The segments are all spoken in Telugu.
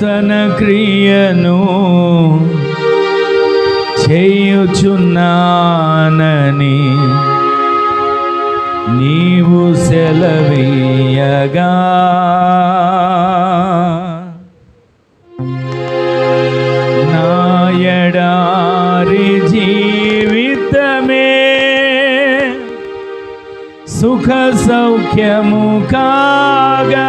నూతన క్రియను చేయుచున్నానని నీవు సెలవీయగా. నాయడారి జీవితమే సుఖ సౌఖ్యము కాగా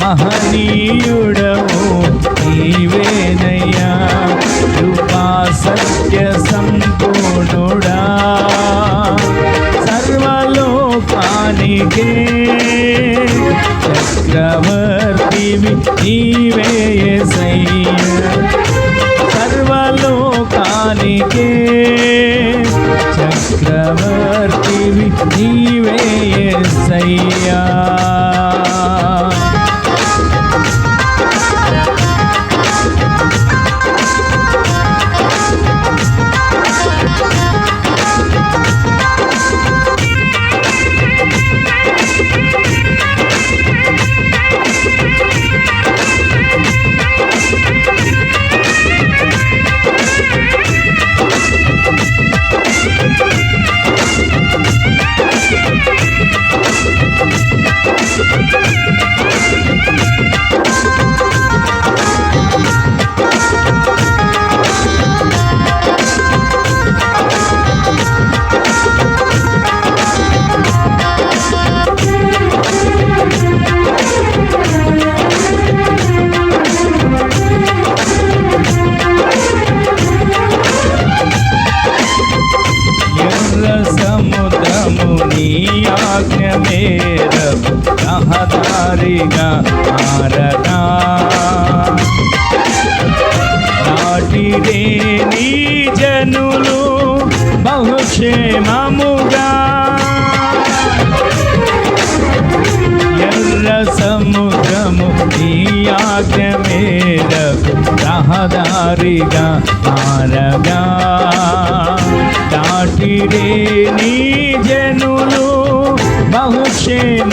మహనీయుడవు నీవేనయ్యా కృపా సత్య సంపూర్ణుడా. సర్వలోకానికే చక్రవర్తివి నీవే సర్వలోకానికే చక్రవర్తివి నీవే సయ్యా ఆజ్ఞ రహదారిగా మారగా. దాటిరే నీ జనులు బహుక్షేమ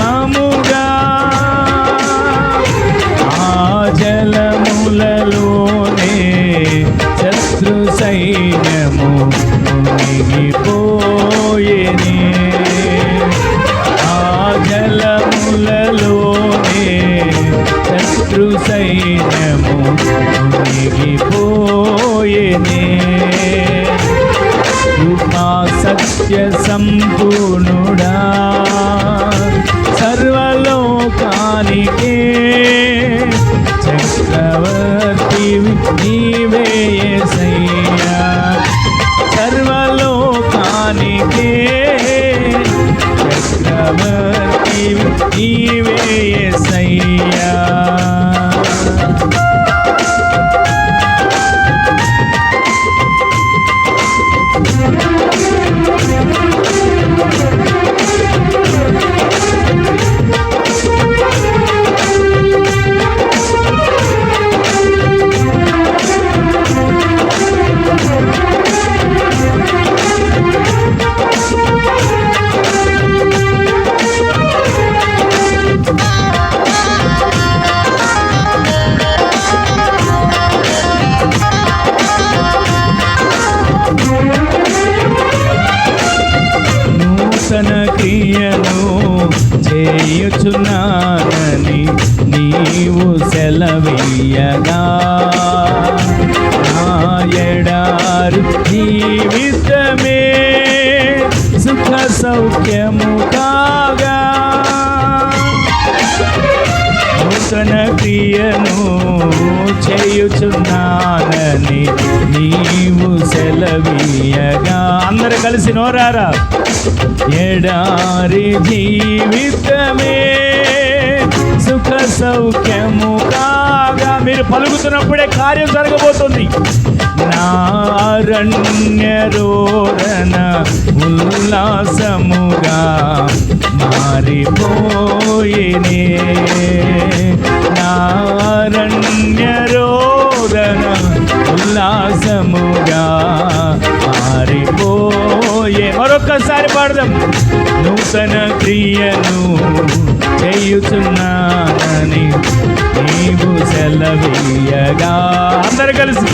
శత్రు సైన్యము మునిగిపోయేనే. కృపా సత్య సంపూర్ణుడా. క్రియను చేయుచున్నానని నీవు సెలవీయగా ఎడారు జీవితమే సుఖ సౌఖ్యము చేయుచున్నానని నీవు సెలవీయగా. అందరు కలిసి నోరారా? ఎడారి జీవితమే సుఖ సౌఖ్యము కాగా. మీరు పలుకుతున్నప్పుడే కార్యం జరగబోతుంది. నారణ్య రోరణ ఉల్లాసముగా మారిపోయినే. నారణ్య రోదన ఉల్లాసముగా మారిపోయే. మరొకసారి పాడదాం. నూతన క్రియను చేయుచున్నానని నీవు సెలవీయగా అందరు కలిసి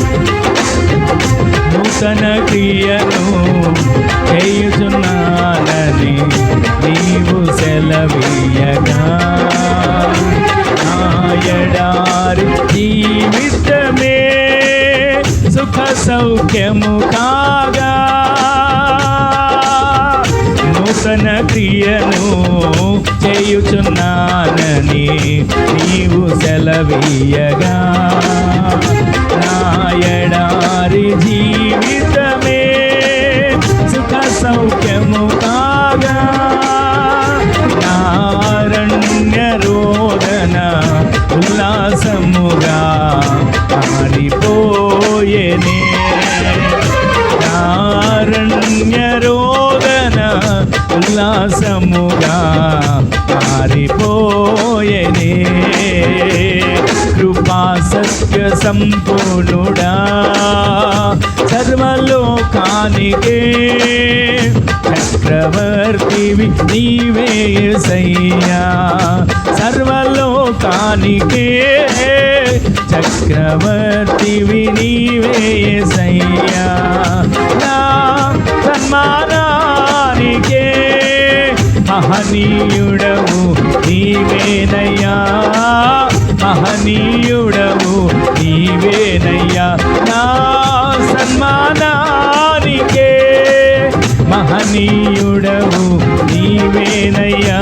నూతన క్రియను చేయుచున్నానని నీవు సెలవీయగా నా ఎడారి సౌఖ్యము కాగా నూతన క్రియను చేయుచున్నానని నీవు సెలవీయగా. నాయడా సంపూర్ణుడా. సర్వలోకానికే చక్రవర్తివి నీవే సయ్యా సర్వలోకానికే చక్రవర్తివి నీవే సయ్యా నా సన్మానానికే మహనీయుడవు నీవేనయ్యా. మహనీయుడవు నీవేనయ్యా నా సన్మానానికే మహనీయుడవు నీవేనయ్యా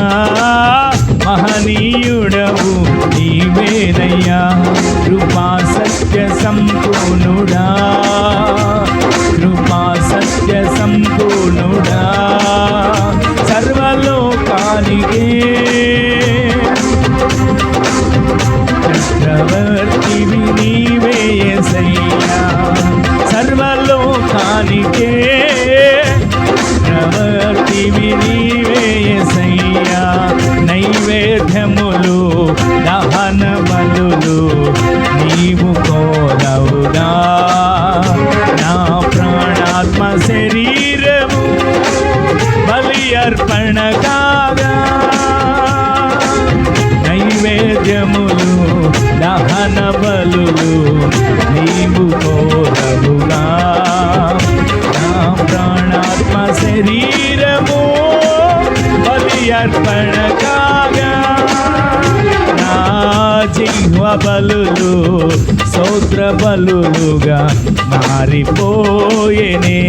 మహనీయుడవు నీవేనయ్యా కృపా సత్య సంపూర్ణుడా కృపా సత్య సంపూర్ణుడా సర్వలోకానికే మారిపోయేనే.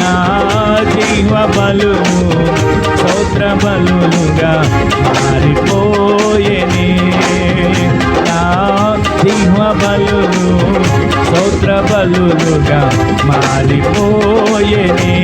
నా జీవ బలు సౌత్ర బలులుగా మారిపోయేనే. నా జీవ బలులు సౌత్ర బలులుగా మారిపోయేనే.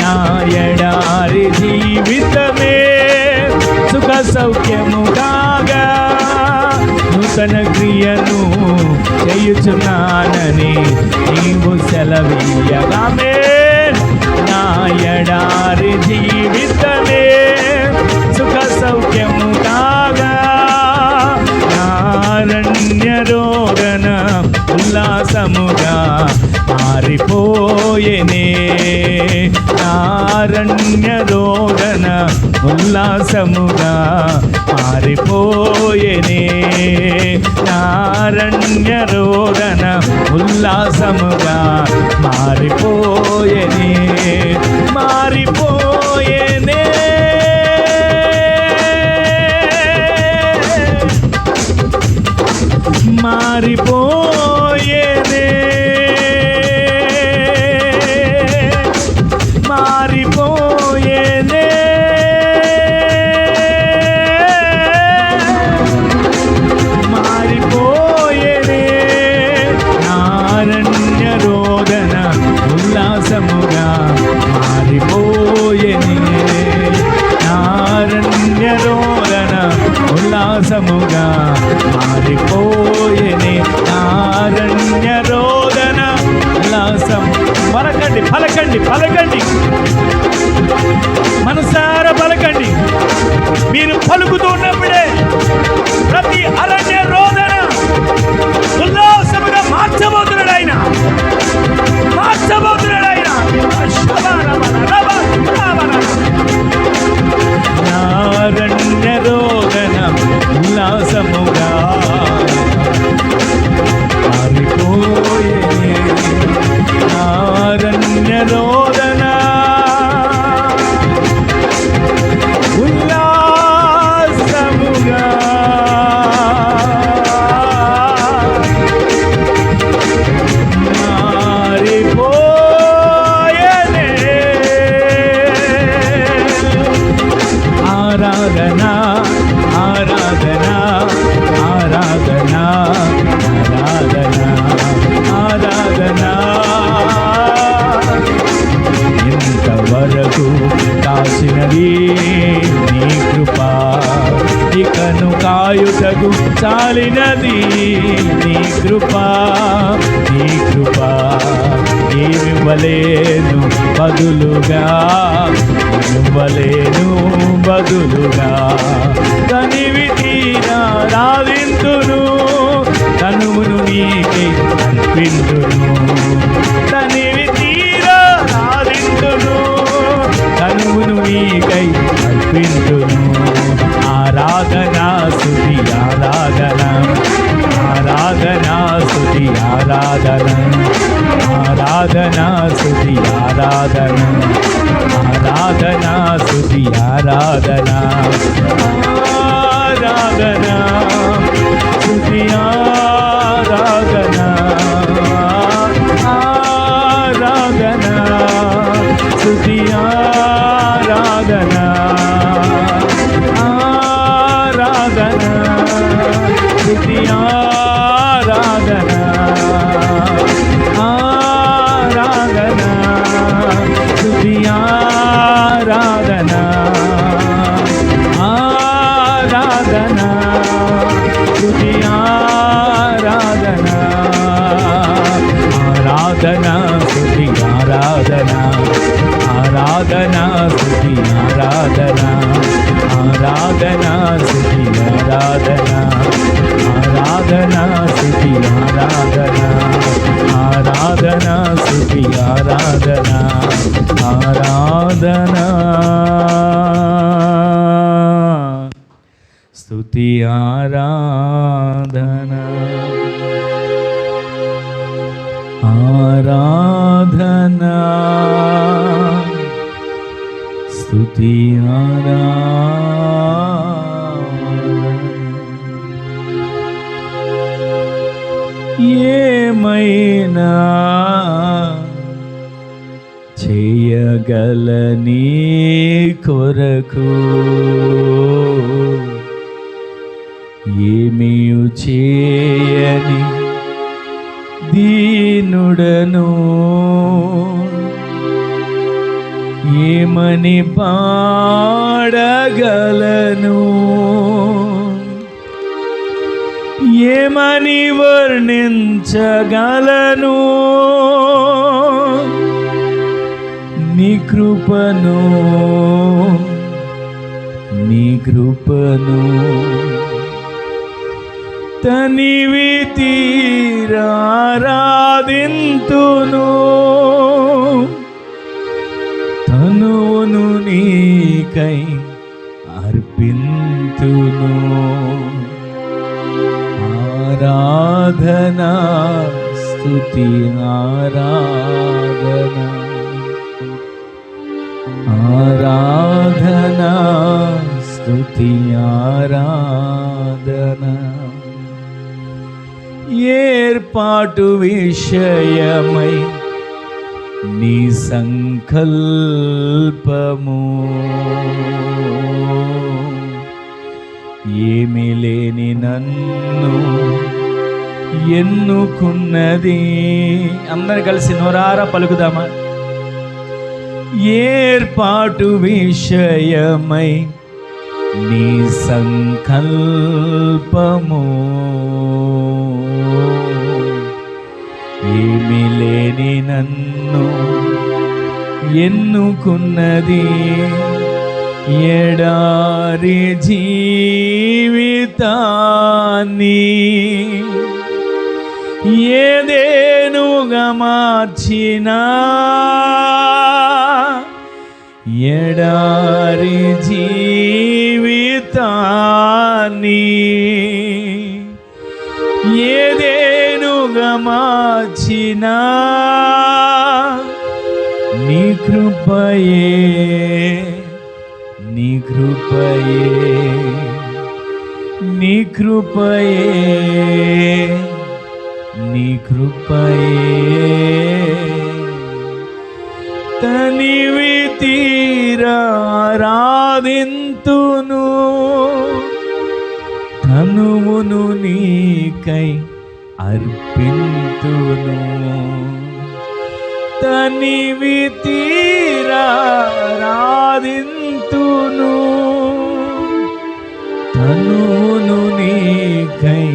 నాయడారి జీవితమే సుఖ సౌఖ్యముగాగా నూతన క్రియను చేయుచున్నానని నీవు సెలవీయగామే నాయడారి జీవితమే సుఖ సౌఖ్యము కాగా నారణ్య రోగన ఉల్లాసముగా పారిపోయేనే నారణ్యరోడన ఉల్లాసముగా పారిపోయేనే నారణ్యరోడన ఉల్లాసముగా మారిపోయేనే. మారిపోయేనే. మారిపో ఆరాధన ఆరాధన సుఖి ఆరాధన ఆరాధన సుఖి ఆరాధన ఆరాధన సుఖి ఆరాధన ఆరాధన సుఖి ఆరాధన ఆరాధన. స్తుతి ఆరాధన आरा స్థుతి ఏమైనా చేయగలని కొరకు? ఏమీ చేయని దీనుడను ఏమని పాడగలను. ఏమని వర్ణించగలను? నీ కృపను నీ కృపను. తనివి తీరారాధింతును. నీకై అర్పింతును. ఆరాధన స్తుతి ఆరాధన ఆరాధన స్తుతి ఆరాధన ఏర్పాటు విషయమై నీ సంకల్పము. ఏమి లేని నన్ను ఎన్నుకున్నది. అందరు కలిసి నోరారా పలుకుదామా? ఏర్పాటు విషయమై నీ సంకల్పము. ఏమి లేని నన్ను ఎన్నుకున్నది? ఎడారి జీవితాన్ని ఏదేనుగా మార్చినా? ఎడారి జీవితాన్ని మార్చినా నీ కృపయే నీ కృపయే నీ కృపయే నీ కృపయే. తనివి తీరారాధింతును తనువును నీకై అర్పింతును. తనివి తీరారాధింతును తనును నీకై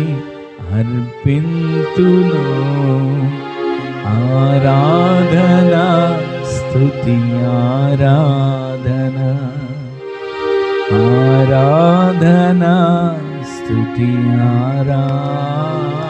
అర్పింతును. ఆరాధన స్థుతి ఆరాధన. ఆరాధన స్తుతి ఆరాధన